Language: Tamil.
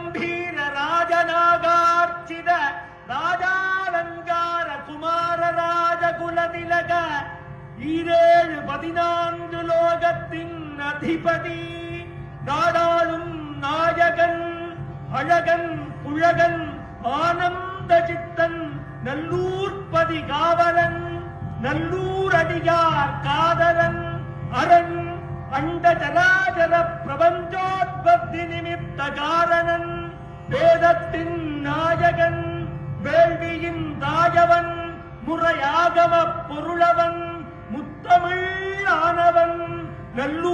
கம்பீர ராஜநாகார்ச்சித ராஜாலங்கார குமார ராஜகுலதிலக ஈரேழு பதினான்கு லோகத்தின் அதிபதி. நாடாளும் நாயகன் அழகன் புழகன் ஆனந்த சித்தன் நல்லூர்பதி காவலன் நல்லூர் அடியார் காதலன் அரண் அண்டதலா ஜராஜர நிமித்த காரணன் வேதத்தின் நாயகன் வேள்வியின் தாயவன் முறையாகவ பொருளவன் முத்தமிழ் ஆனவன் நல்லூர்